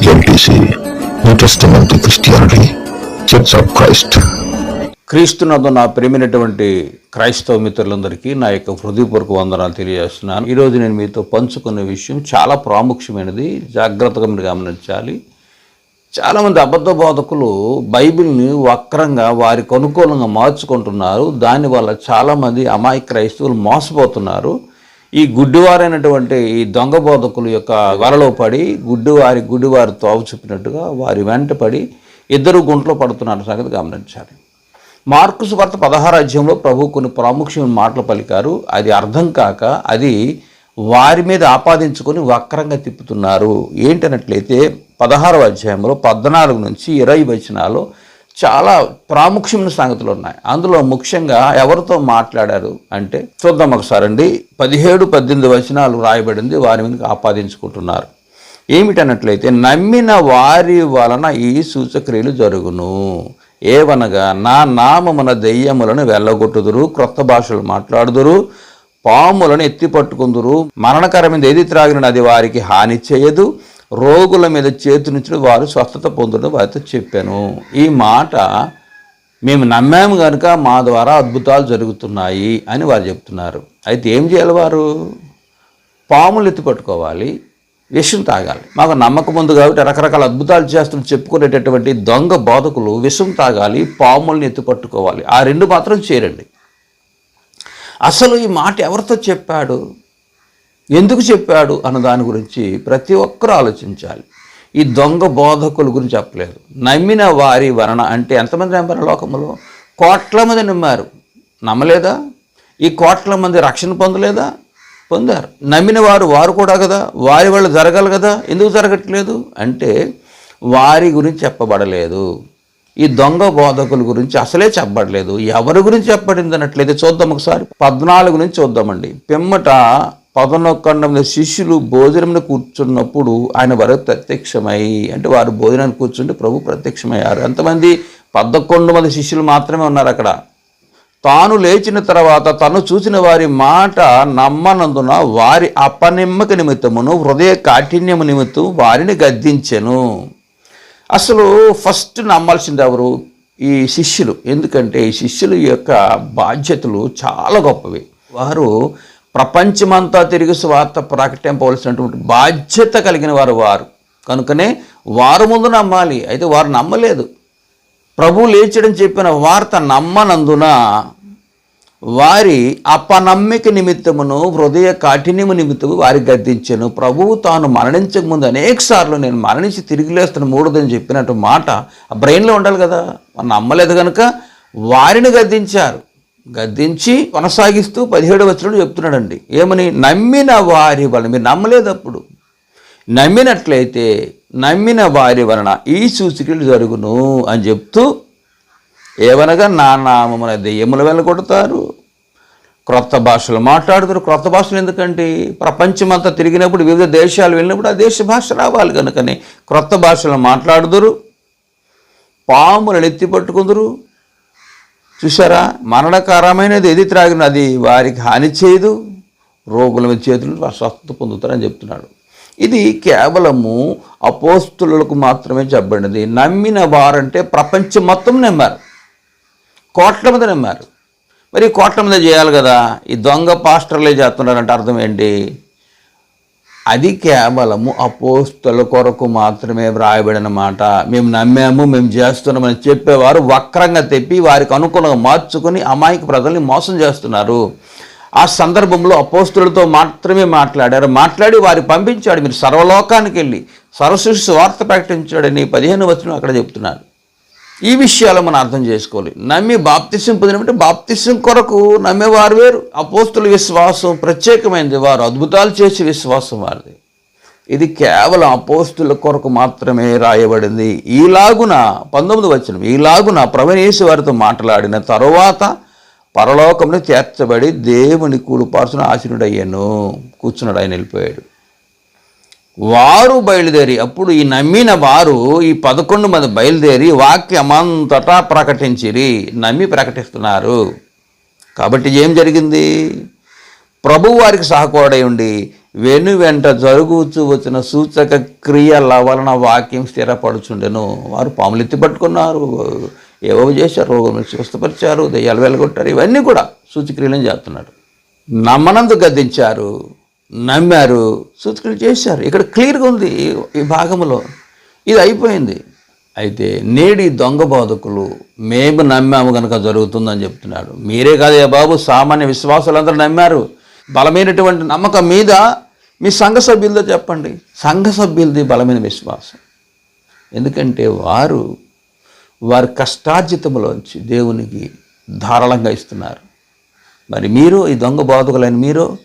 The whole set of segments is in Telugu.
LTC New Testament Christianity Church of Christ క్రీస్తునందు నా ప్రేమైనటువంటి క్రైస్తవ మిత్రులందరికీ నా యొక్క హృదయపూర్వక వందనాలు తెలియజేస్తున్నాను. ఈరోజు నేను మీతో పంచుకునే విషయం చాలా ప్రాముఖ్యమైనది జాగ్రత్తగా మీరు గమనించాలి. చాలామంది అబద్ధ బోధకులు బైబిల్ని వక్రంగా వారికి అనుకూలంగా మార్చుకుంటున్నారు. దానివల్ల చాలామంది అమాయక క్రైస్తవులు మోసపోతున్నారు. ఈ గుడ్డివారైనటువంటి ఈ దొంగ బోధకుల యొక్క వలలో పడి గుడ్డివారి గుడ్డివారి తోవ చెప్పినట్టుగా వారి వెంట పడి ఇద్దరు గుంట్లో పడుతున్నారు. సంగతి గమనించాలి. మార్కుస్ వార్త పదహారు అధ్యాయంలో ప్రభు కొన్ని ప్రాముఖ్యమైన మాటలు పలికారు. అది అర్థం కాక అది వారి మీద ఆపాదించుకొని వక్రంగా తిప్పుతున్నారు. ఏంటనట్లయితే పదహారవ అధ్యాయంలో పద్నాలుగు నుంచి ఇరవై వచనాలు చాలా ప్రాముఖ్యమైన సంగతులు ఉన్నాయి. అందులో ముఖ్యంగా ఎవరితో మాట్లాడారు అంటే చూద్దాం ఒకసారి అండి. పదిహేడు పద్దెనిమిది వచనాలు రాయబడింది వారి మీద ఆపాదించుకుంటున్నారు. ఏమిటన్నట్లయితే నమ్మిన వారి వలన ఈ సూచక్రియలు జరుగును. ఏవనగా నా నామమున దెయ్యములను వెళ్ళగొట్టుదురు క్రొత్త భాషలు మాట్లాడుదురు పాములను ఎత్తి పట్టుకుందురు మరణకరమైన ఏది త్రాగిన అది వారికి హాని చేయదు రోగుల మీద చేతునిచ్చిన వారు స్వస్థత పొందడం వారితో చెప్పాను. ఈ మాట మేము నమ్మాము కనుక మా ద్వారా అద్భుతాలు జరుగుతున్నాయి అని వారు చెప్తున్నారు. అయితే ఏం చేయాలి వారు? పాములు ఎత్తి పట్టుకోవాలి విషం తాగాలి. మాకు నమ్మకం ఉంది కాబట్టి రకరకాల అద్భుతాలు చేస్తున్న చెప్పుకునేటటువంటి దొంగ బోధకులు విషం తాగాలి పాముల్ని ఎత్తి పట్టుకోవాలి. ఆ రెండు మాత్రం చేరండి. అసలు ఈ మాట ఎవరితో చెప్పాడు? ఎందుకు చెప్పాడు అన్న దాని గురించి ప్రతి ఒక్కరూ ఆలోచించాలి. ఈ దొంగ బోధకుల గురించి చెప్పలేదు. నమ్మిన వారి వలన అంటే ఎంతమంది నమ్మారు లోకంలో? కోట్ల మంది నమ్మారు. నమ్మలేదా? ఈ కోట్ల మంది రక్షణ పొందలేదా? పొందారు. నమ్మిన వారు వారు కూడా కదా? వారి వాళ్ళు జరగాలి కదా? ఎందుకు జరగట్లేదు? అంటే వారి గురించి చెప్పబడలేదు. ఈ దొంగ బోధకుల గురించి అసలే చెప్పబడలేదు. ఎవరి గురించి చెప్పబడింది అన్నట్లయితే చూద్దాం ఒకసారి. పద్నాలుగు నుంచి చూద్దామండి. పిమ్మట పదనొక్కండ మంది శిష్యులు భోజనంలో కూర్చున్నప్పుడు ఆయన వారు ప్రత్యక్షమై అంటే వారు భోజనానికి కూర్చుంటే ప్రభు ప్రత్యక్షమయ్యారు. ఎంతమంది పదకొండు మంది శిష్యులు మాత్రమే ఉన్నారు అక్కడ. తాను లేచిన తర్వాత తను చూసిన వారి మాట నమ్మనందున వారి అపనిమ్మక నిమిత్తమును హృదయ కాఠిన్యము నిమిత్తం వారిని గద్దించెను. అసలు ఫస్ట్ నమ్మాల్సింది ఎవరు? ఈ శిష్యులు. ఎందుకంటే ఈ శిష్యుల యొక్క బాధ్యతలు చాలా గొప్పవి. వారు ప్రపంచమంతా తిరిగి స్వార్థ ప్రకటింపవలసినటువంటి బాధ్యత కలిగిన వారు వారు. కనుకనే వారు ముందు నమ్మాలి. అయితే వారు నమ్మలేదు. ప్రభు లేచడం చెప్పిన వార్త నమ్మనందున వారి అపనమ్మిక నిమిత్తమును హృదయ కాఠిన్యము నిమిత్తము వారి గద్దించాను. ప్రభువు తాను మరణించక ముందు అనేక సార్లు నేను మరణించి తిరిగి లేస్తాను మూడదని చెప్పినట్టు మాట ఆ బ్రెయిన్లో ఉండాలి కదా. నమ్మలేదు కనుక వారిని గద్దించారు. గద్దించి కొనసాగిస్తూ పదిహేడు వచ్చినట్టు చెప్తున్నాడండి. ఏమని? నమ్మిన వారి వలన. మీరు నమ్మలేదప్పుడు. నమ్మినట్లయితే నమ్మిన వారి వలన ఈ సూచికలు జరుగును అని చెప్తూ ఏవనగా నా నామమున దెయ్యములు వెళ్ళగొడతారు క్రొత్త భాషలు మాట్లాడుతారు. క్రొత్త భాషలు ఎందుకంటే? ప్రపంచమంతా తిరిగినప్పుడు వివిధ దేశాలు వెళ్ళినప్పుడు ఆ దేశ భాష రావాలి కనుకని. క్రొత్త భాషలు మాట్లాడుదురు. పాములను ఎత్తి పట్టుకుందరు. చూసారా మరణకరమైనది ఏది త్రాగిన అది వారికి హాని చేయదు. రోగుల మీద చేతులు వారు స్వస్థత పొందుతారని చెప్తున్నాడు. ఇది కేవలము అపోస్తులకు మాత్రమే చెప్పబడినది. నమ్మిన వారంటే ప్రపంచం మొత్తం నమ్మారు. కోట్ల మంది నమ్మారు. మరి కోట్ల మంది చేయాలి కదా? ఈ దొంగ పాస్టర్లే చేస్తున్నారంటే అర్థం ఏంటి? అది కేవలము అపోస్తుల కొరకు మాత్రమే వ్రాయబడిన మాట. మేము నమ్మాము మేము చేస్తున్నామని చెప్పేవారు వక్రంగా తెప్పి వారికి అనుకూలంగా మార్చుకుని అమాయక ప్రజల్ని మోసం చేస్తున్నారు. ఆ సందర్భంలో అపోస్తులతో మాత్రమే మాట్లాడారు. మాట్లాడి వారి పంపించాడు. మీరు సర్వలోకానికి వెళ్ళి సర్వశిష్యు వార్త ప్రకటించాడని పదిహేను వచ్చిన అక్కడ చెప్తున్నారు. ఈ విషయాలు మనం అర్థం చేసుకోవాలి. నమ్మి బాప్తిసం పొందినప్పుడు బాప్తిసం కొరకు నమ్మేవారు వేరు. అపోస్తుల విశ్వాసం ప్రత్యేకమైనది. వారు అద్భుతాలు చేసే విశ్వాసం వారిది. ఇది కేవలం అపోస్తుల కొరకు మాత్రమే రాయబడింది. ఈలాగున పంతొమ్మిది వచ్చిన ఈలాగున ప్రవణేసి వారితో మాట్లాడిన తరువాత పరలోకంలో చేర్చబడి దేవుని కూడుపార్చున ఆశనుడయ్యాను. కూర్చున్నాడు ఆయన వెళ్ళిపోయాడు. వారు బయలుదేరి అప్పుడు ఈ నమ్మిన వారు ఈ పదకొండు మంది బయలుదేరి వాక్యమంతటా ప్రకటించిరి నమ్మి ప్రకటిస్తున్నారు. కాబట్టి ఏం జరిగింది? ప్రభు వారికి సహకోడై ఉండి వెను వెంట జరుగుచు వచ్చిన సూచక క్రియల వలన వాక్యం స్థిరపడుచుండెను. వారు పాములు ఎత్తి పట్టుకున్నారు ఏవో చేశారు రోగం స్వస్థపరిచారు దెయ్యాలు వెళ్ళగొట్టారు ఇవన్నీ కూడా సూచక్రియలను చేస్తున్నారు నమ్మనందుకు గద్దించారు. నమ్మారు సూచక్రియలు చేశారు. ఇక్కడ క్లియర్గా ఉంది ఈ- ఈ భాగంలో. ఇది అయిపోయింది. అయితే నేడి దొంగ బోధకులు మేము నమ్మాము కనుక జరుగుతుందని చెప్తున్నాడు మీరే కాదే బాబు సామాన్య విశ్వాసులందరూ నమ్మారు. బలమైనటువంటి నమ్మకం మీద మీ సంఘ సభ్యులతో చెప్పండి. సంఘ సభ్యులది బలమైన విశ్వాసం. ఎందుకంటే వారు వారి కష్టార్జితములోంచి దేవునికి ధారాళంగా ఇస్తున్నారు. మరి మీరు ఈ దొంగ బాధకులైన మీరు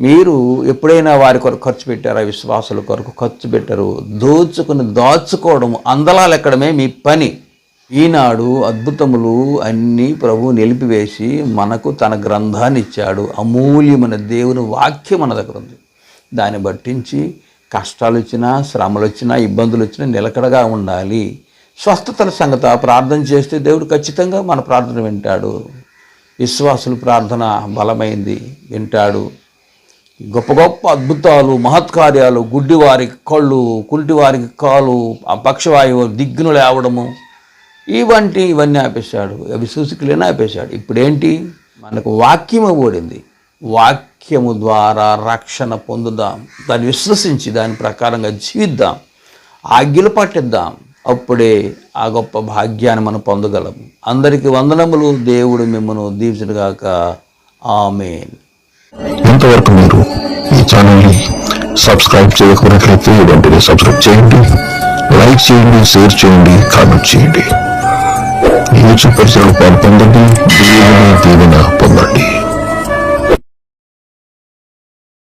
మీరు ఎప్పుడైనా వారి కొరకు ఖర్చు పెట్టారా? విశ్వాసుల కొరకు ఖర్చు పెట్టరు. దోచుకుని దాచుకోవడం అందలాలు ఎక్కడమే మీ పని. ఈనాడు అద్భుతములు అన్నీ ప్రభు నిలిపివేసి మనకు తన గ్రంథాన్ని ఇచ్చాడు. అమూల్యమైన దేవుని వాక్యం మన దగ్గర ఉంది. దాన్ని బట్టించి కష్టాలు వచ్చినా శ్రమలు వచ్చినా ఇబ్బందులు వచ్చినా నిలకడగా ఉండాలి. స్వస్థతల సంగత ప్రార్థన చేస్తే దేవుడు ఖచ్చితంగా మన ప్రార్థన వింటాడు. విశ్వాసులు ప్రార్థన బలమైంది. వింటాడు. గొప్ప గొప్ప అద్భుతాలు మహత్కార్యాలు గుడ్డివారికి కళ్ళు కుంటివారికి కాలు ఆ పక్షవాయువు దిగ్గును లేవడము ఇవంటి ఇవన్నీ ఆపేశాడు. అవి సూచికలేని ఆపేశాడు. ఇప్పుడేంటి? మనకు వాక్యము ఓడింది వాక్యము ద్వారా రక్షణ పొందుదాం. దాన్ని విశ్వసించి దాని ప్రకారంగా జీవిద్దాం. ఆజ్ఞలు పట్టిద్దాం అప్పుడే ఆ గొప్ప భాగ్యాన్ని మనం పొందగలము. అందరికీ వందనములు. దేవుడు మిమ్మను దీవించుగాక ఆమెన్. ఇంతవరకు మీరు ఈ ఛానల్ని సబ్స్క్రైబ్ చేయకపోయినట్లయితే వెంటనే సబ్స్క్రైబ్ చేయండి లైక్ చేయండి షేర్ చేయండి కామెంట్ చేయండి. యూట్యూబ్ పరిచయాలు పాల్పొందండి దీవెన దీవెన పొందండి.